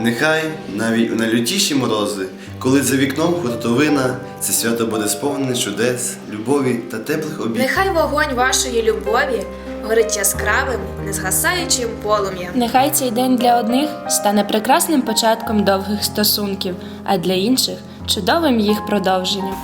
Нехай навіть у найлютіші морози, коли за вікном хуртовина, це свято буде сповнене чудес, любові та теплих обіймів. Нехай вогонь вашої любові горить яскравим, незгасаючим полум'ям. Нехай цей день для одних стане прекрасним початком довгих стосунків, а для інших чудовим їх продовженням.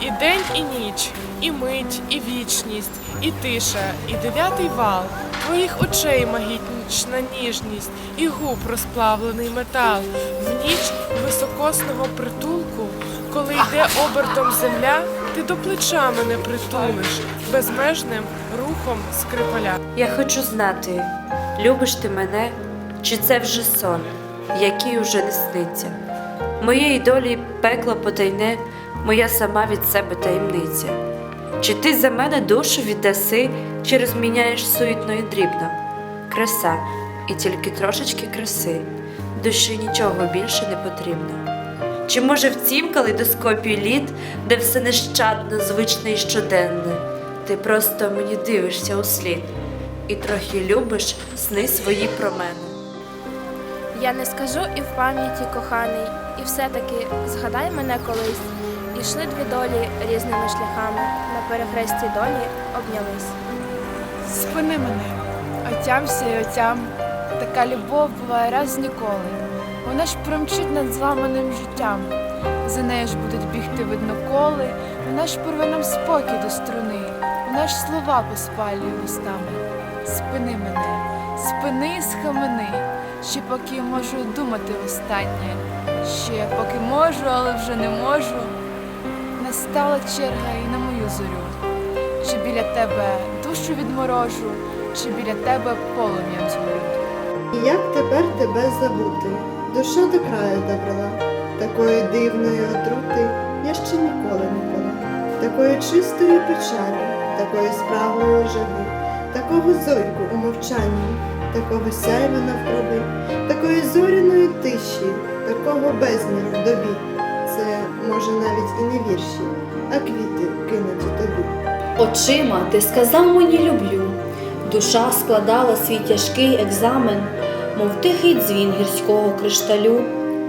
І день, і ніч, і мить, і вічність, і тиша, і дев'ятий вал, твоїх очей магічна ніжність, і губ розплавлений метал, в ніч високосного притулку, коли йде обертом земля, ти до плеча мене притулиш безмежним рухом скрипаля. Я хочу знати, любиш ти мене, чи це вже сон, який уже не сниться. Моєї долі пекло потайне, моя сама від себе таємниця. Чи ти за мене душу віддаси, чи розміняєш суетно і дрібно? Краса, і тільки трошечки краси, душі нічого більше не потрібно. Чи може в цім калейдоскопі літ, де все нещадно, звичне і щоденне, ти просто мені дивишся у слід і трохи любиш сни свої про мене. Я не скажу і в пам'яті коханий, і все-таки згадай мене колись. Ішли дві долі різними шляхами, на перехресті долі обнялись. Спини мене, отямся і отям. Така любов буває раз ніколи. Вона ж промчить над зламаним життям. За нею ж будуть бігти видно коли, вона ж порве нам спокій до струни, вона ж слова поспалює устами. Спини мене, спини схамени, ще поки можу думати останнє, ще поки можу, але вже не можу. Настала черга і на мою зорю. Чи біля тебе душу відморожу, чи біля тебе полум'ям згорю. І як тепер тебе забути? Душа до краю добрала, такої дивної отрути я ще ніколи не була, такої чистої печалі, такої справої жаги, такого зорьку у мовчанні, такого сяйва навкруги, такої зоряної тиші, такого безміру в добі. Може навіть і не вірші, а квіти кинуті тобі. Очима ти сказав мені люблю. Душа складала свій тяжкий екзамен, мов тихий дзвін гірського кришталю.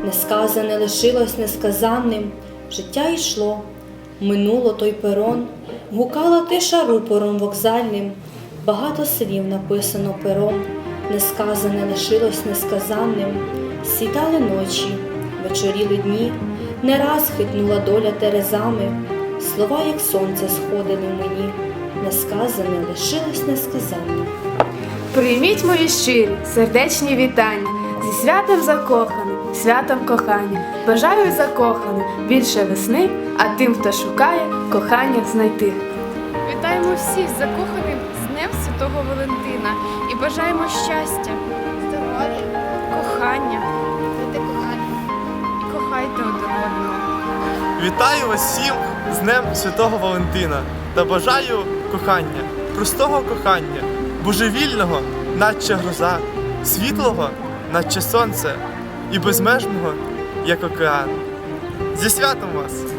Несказане лишилось несказанним, життя йшло, минуло той перон, гукала тиша рупором вокзальним, багато слів написано пером, несказане лишилось несказанним, сідали ночі, вечоріли дні, не раз хитнула доля терезами, слова, як сонце, сходили мені, несказане лишилось несказаним. Прийміть мої щирі, сердечні вітання зі святом закоханим, святом кохання. Бажаю закоханим більше весни, а тим, хто шукає, кохання знайти. Вітаємо всіх закоханих з Днем Святого Валентина і бажаємо щастя, здоров'я, кохання. Кохайте один одного. Вітаю вас всім з Днем Святого Валентина та бажаю кохання, простого кохання, божевільного, наче гроза, світлого, наче сонце, і безмежного, як океан. Зі святом вас!